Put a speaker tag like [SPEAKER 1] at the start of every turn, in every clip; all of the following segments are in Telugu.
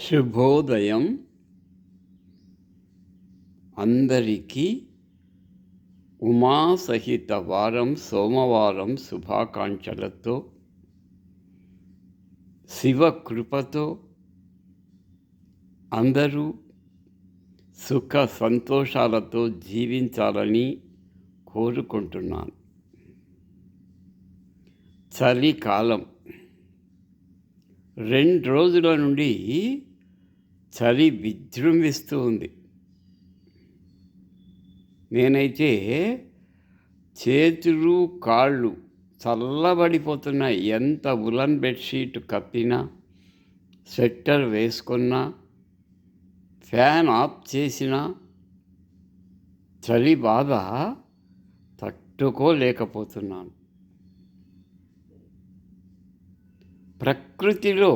[SPEAKER 1] శుభోదయం అందరికీ ఉమా సహిత వారం సోమవారం శుభాకాంక్షలతో శివ కృపతో అందరూ సుఖ సంతోషాలతో జీవించాలని కోరుకుంటున్నాను. చలికాలం రెండు రోజుల నుండి చలి విజృంభిస్తూ ఉంది. నేనైతే చేతులు కాళ్ళు చల్లబడిపోతున్నాయి ఎంత ఉలన్ బెడ్షీట్ కప్పినా స్వెట్టర్ వేసుకున్నా ఫ్యాన్ ఆఫ్ చేసినా చలి బాధ తట్టుకోలేకపోతున్నాను. ప్రకృతిలో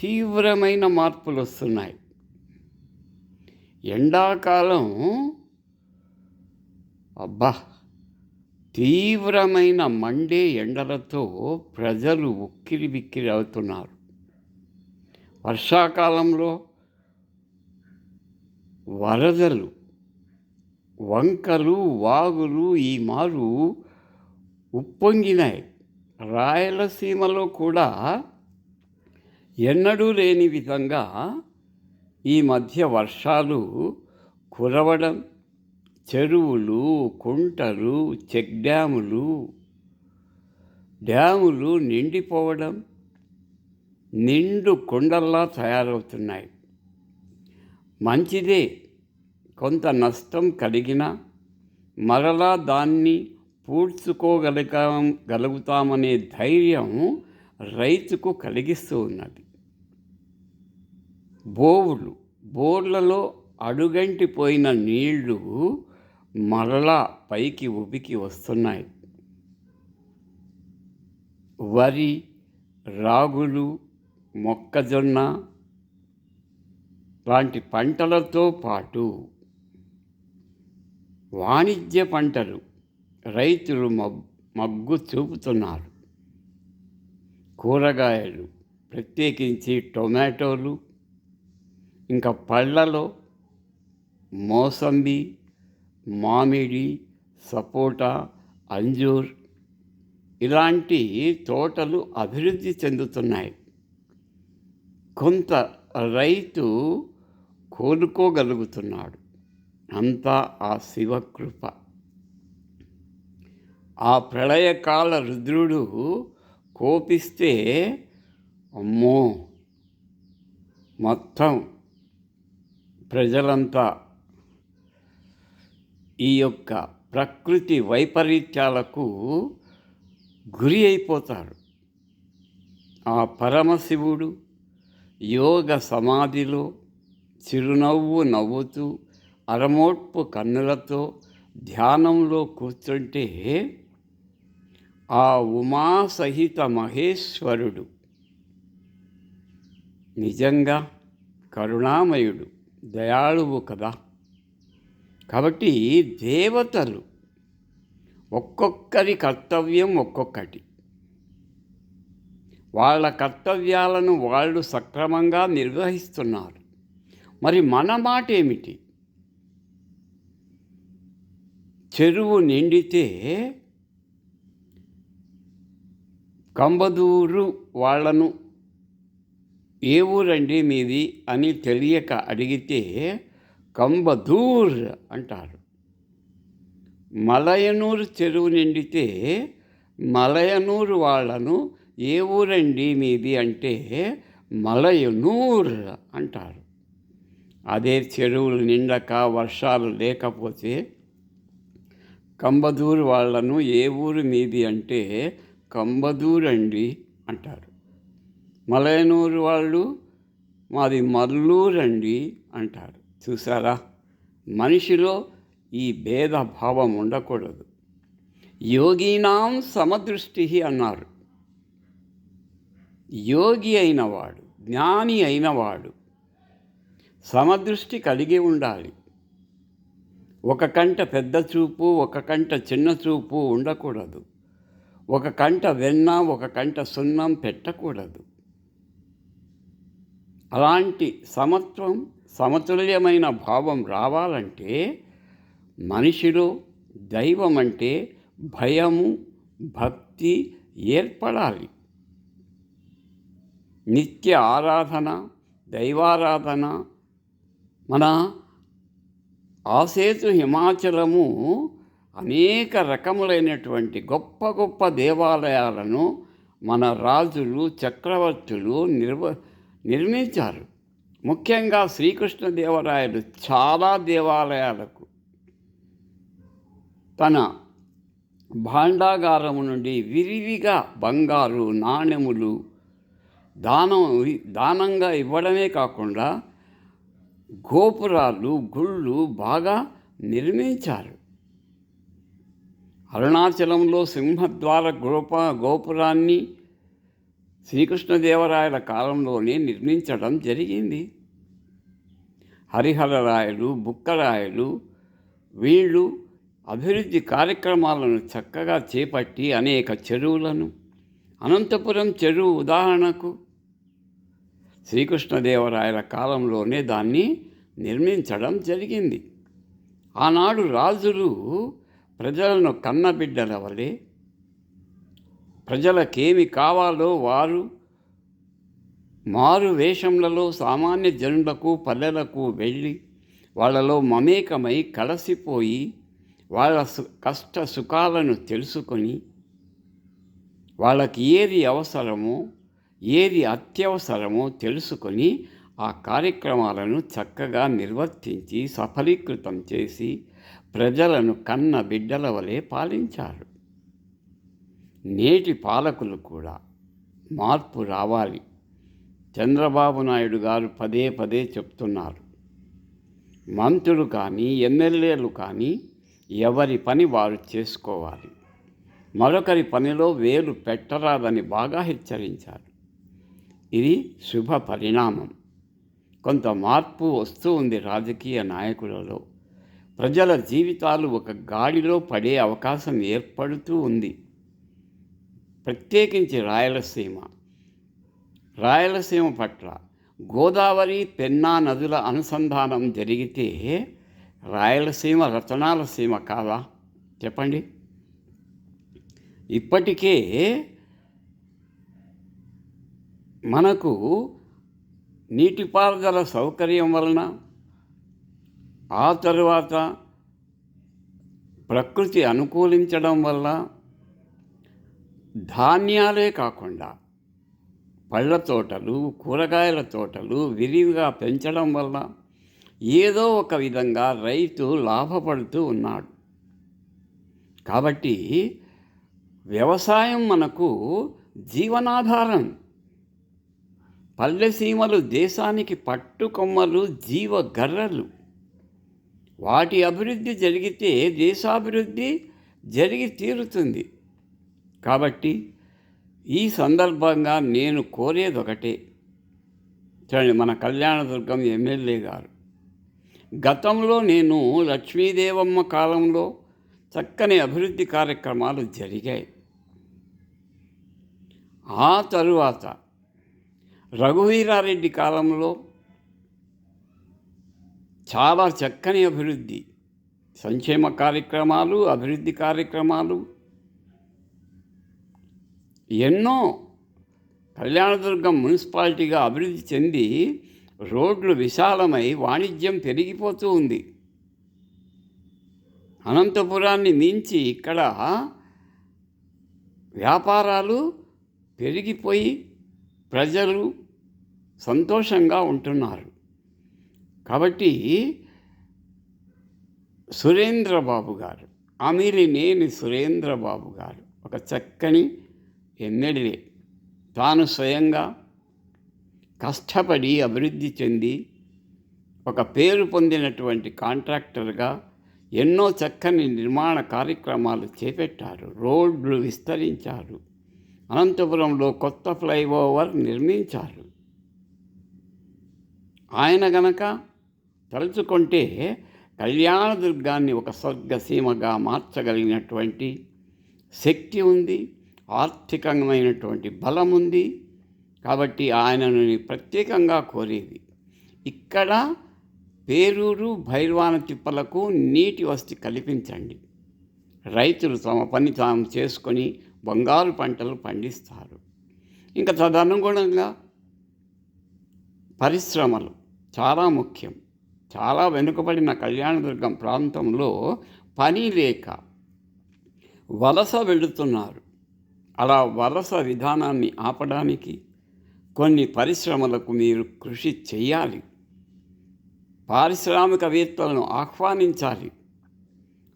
[SPEAKER 1] తీవ్రమైన మార్పులు వస్తున్నాయి. ఎండాకాలం అబ్బా! తీవ్రమైన మండే ఎండలతో ప్రజలు ఉక్కిరి బిక్కిరి అవుతున్నారు. వర్షాకాలంలో వరదలు వంకలు వాగులు ఈ మారు ఉప్పొంగినాయి. రాయలసీమలో కూడా ఎన్నడూ లేని విధంగా ఈ మధ్య వర్షాలు కురవడం చెరువులు కుంటలు చెక్ డ్యాములు డ్యాములు నిండిపోవడం నిండు కొండల్లా తయారవుతున్నాయి. మంచిదే కొంత నష్టం కలిగిన మరలా దాన్ని పూడ్చుకోగలిగా గలుగుతామనే ధైర్యం రైతుకు కలిగిస్తూ ఉన్నది. బోవులు బోర్లలో అడుగంటిపోయిన నీళ్ళు మరలా పైకి ఉబికి వస్తున్నాయి. వరి రాగులు మొక్కజొన్న లాంటి పంటలతో పాటు వాణిజ్య పంటలు రైతులు మగ్గు చూపుతున్నారు. కూరగాయలు ప్రత్యేకించి టొమాటోలు ఇంకా పళ్ళలో మోసంబి మామిడి సపోటా అంజూర్ ఇలాంటి తోటలు అభివృద్ధి చెందుతున్నాయి. కొంత రైతు కోలుకోగలుగుతున్నాడు. అంతా ఆ శివకృప. ఆ ప్రళయకాల రుద్రుడు కోపిస్తే అమ్మో మొత్తం ప్రజలంతా ఈ యొక్క ప్రకృతి వైపరీత్యాలకు గురి అయిపోతారు. ఆ పరమశివుడు యోగ సమాధిలో చిరునవ్వు నవ్వుతూ అరమోట్పు కన్నులతో ధ్యానంలో కూర్చుంటే ఆ ఉమా సహిత మహేశ్వరుడు. నిజంగా కరుణామయుడు దయాళువు కదా. కాబట్టి దేవతలు ఒక్కొక్కరి కర్తవ్యం ఒక్కొక్కటి. వాళ్ళ కర్తవ్యాలను వాళ్ళు సక్రమంగా నిర్వహిస్తున్నారు. మరి మన మాట ఏమిటి చెరువు నిండితే కంబదూరు వాళ్ళను ఏ ఊరండి మీది అని తెలియక అడిగితే కంబదూర్ అంటారు. మలయనూరు చెరువు నిండితే మలయనూరు వాళ్ళను ఏ ఊరండి మీది అంటే మలయనూర్ అంటారు. అదే చెరువులు నిండక వర్షాలు లేకపోతే కంబదూరు వాళ్ళను ఏ ఊరు మీది అంటే కంబదూరండి అంటారు. మలయనూరు వాళ్ళు మాది మల్లూరండి అంటారు. చూసారా? మనిషిలో ఈ భేదభావం ఉండకూడదు. యోగీనాం సమదృష్టి అన్నారు. యోగి అయినవాడు జ్ఞాని అయినవాడు సమదృష్టి కలిగి ఉండాలి. ఒక కంట పెద్ద చూపు ఒక కంట చిన్న చూపు ఉండకూడదు. ఒక కంట వెన్న ఒక కంట సున్నం పెట్టకూడదు. అలాంటి సమత్వం సమతుల్యమైన భావం రావాలంటే మనిషిలో దైవం అంటే భయము భక్తి ఏర్పడాలి. నిత్య ఆరాధన దైవారాధన మన ఆసేతు హిమాచలము అనేక రకములైనటువంటి గొప్ప గొప్ప దేవాలయాలను మన రాజులు చక్రవర్తులు నిర్వ నిర్మించారు. ముఖ్యంగా శ్రీకృష్ణదేవరాయలు చాలా దేవాలయాలకు తన భాండాగారము నుండి విరివిగా బంగారు నాణెములు దానం దానంగా ఇవ్వడమే కాకుండా గోపురాలు గుళ్ళు బాగా నిర్మించారు. అరుణాచలంలో సింహద్వార గోప గోపురాన్ని శ్రీకృష్ణదేవరాయల కాలంలోనే నిర్మించడం జరిగింది. హరిహరరాయలు బుక్కరాయలు వీళ్ళు అభివృద్ధి కార్యక్రమాలను చక్కగా చేపట్టి అనేక చెరువులను. అనంతపురం చెరువు ఉదాహరణకు శ్రీకృష్ణదేవరాయల కాలంలోనే దాన్ని నిర్మించడం జరిగింది. ఆనాడు రాజులు ప్రజలను కన్నబిడ్డల వలె ప్రజలకేమి కావాలో వారు మారు వేషములలో సామాన్య జనులకు పల్లెలకు వెళ్ళి వాళ్ళలో మమేకమై కలసిపోయి వాళ్ళ సు కష్ట సుఖాలను తెలుసుకొని వాళ్ళకి ఏది అవసరమో ఏది అత్యవసరమో తెలుసుకొని ఆ కార్యక్రమాలను చక్కగా నిర్వర్తించి సఫలీకృతం చేసి ప్రజలను కన్న బిడ్డల వలె పాలించారు. నేటి పాలకులు కూడా మార్పు రావాలి. చంద్రబాబు నాయుడు గారు పదే పదే చెప్తున్నారు. మంత్రులు కానీ ఎమ్మెల్యేలు కానీ ఎవరి పని వారు చేసుకోవాలి. మరొకరి పనిలో వేలు పెట్టరాదని బాగా హెచ్చరించారు. ఇది శుభ పరిణామం. కొంత మార్పు వస్తూ ఉంది రాజకీయ నాయకులలో. ప్రజల జీవితాలు ఒక గాడిలో పడే అవకాశం ఏర్పడుతూ ఉంది. ప్రత్యేకించి రాయలసీమ. రాయలసీమ పట్ల గోదావరి పెన్నా నదుల అనుసంధానం జరిగితే రాయలసీమ రతనాల సీమ కాదా? చెప్పండి. ఇప్పటికే మనకు నీటిపారుదల సౌకర్యం వలన ఆ తరువాత ప్రకృతి అనుకూలించడం వల్ల ధాన్యాలే కాకుండా పళ్ళ తోటలు కూరగాయల తోటలు విరివిగా పెంచడం వల్ల ఏదో ఒక విధంగా రైతు లాభపడుతూ ఉన్నాడు. కాబట్టి వ్యవసాయం మనకు జీవనాధారం. పల్లెసీమలు దేశానికి పట్టుకొమ్మలు జీవగర్రలు. వాటి అభివృద్ధి జరిగితే దేశాభివృద్ధి జరిగి తీరుతుంది. కాబట్టి ఈ సందర్భంగా నేను కోరేది ఒకటే. చూడండి మన కళ్యాణదుర్గం ఎమ్మెల్యే గారు. గతంలో నేను లక్ష్మీదేవమ్మ కాలంలో చక్కని అభివృద్ధి కార్యక్రమాలు జరిగాయి. ఆ తరువాత రఘువీరారెడ్డి కాలంలో చాలా చక్కని అభివృద్ధి. సంక్షేమ కార్యక్రమాలు అభివృద్ధి కార్యక్రమాలు. ఎన్నో కళ్యాణదుర్గం మున్సిపాలిటీగా అభివృద్ధి చెంది రోడ్లు విశాలమై వాణిజ్యం పెరిగిపోతూ ఉంది. అనంతపురాన్ని మించి ఇక్కడ వ్యాపారాలు పెరిగిపోయి ప్రజలు సంతోషంగా ఉంటున్నారు. కాబట్టి సురేంద్రబాబు గారు అమిలినేని సురేంద్రబాబు గారు ఒక చక్కని ఎమ్మెల్యే. తాను స్వయంగా కష్టపడి అభివృద్ధి చెంది ఒక పేరు పొందినటువంటి కాంట్రాక్టర్గా ఎన్నో చక్కని నిర్మాణ కార్యక్రమాలు చేపట్టారు రోడ్లు విస్తరించారు అనంతపురంలో కొత్త ఫ్లైఓవర్ నిర్మించారు. ఆయన గనక తలుచుకుంటే కళ్యాణదుర్గాన్ని ఒక స్వర్గసీమగా మార్చగలిగినటువంటి శక్తి ఉంది ఆర్థికమైనటువంటి బలం ఉంది. కాబట్టి ఆయనను ప్రత్యేకంగా కోరేది. ఇక్కడ పేరూరు భైర్వాన తిప్పలకు నీటి వసతి కల్పించండి. రైతులు తమ పని తాము చేసుకొని బంగారు పంటలు పండిస్తారు. ఇంకా తదనుగుణంగా పరిశ్రమలు చాలా ముఖ్యం. చాలా వెనుకబడిన కళ్యాణదుర్గం ప్రాంతంలో పని లేక వలస వెళుతున్నారు. అలా వలస విధానాన్ని ఆపడానికి కొన్ని పరిశ్రమలకు మీరు కృషి చేయాలి పారిశ్రామికవేత్తలను ఆహ్వానించాలి.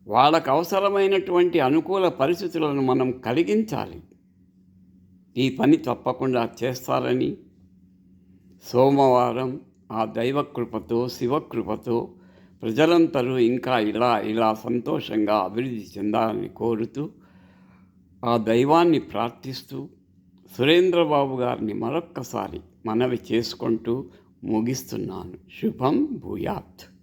[SPEAKER 1] వాళ్ళకు అవసరమైనటువంటి అనుకూల పరిస్థితులను మనం కలిగించాలి. ఈ పని తప్పకుండా చేస్తారని సోమవారం ఆ దైవకృపతో శివకృపతో ప్రజలందరూ ఇంకా ఇలా ఇలా సంతోషంగా అభివృద్ధి చెందాలని కోరుతూ ఆ దైవాన్ని ప్రార్థిస్తూ సురేంద్రబాబు గారిని మరొక్కసారి మనవి చేసుకుంటూ ముగిస్తున్నాను. శుభం భూయాత్.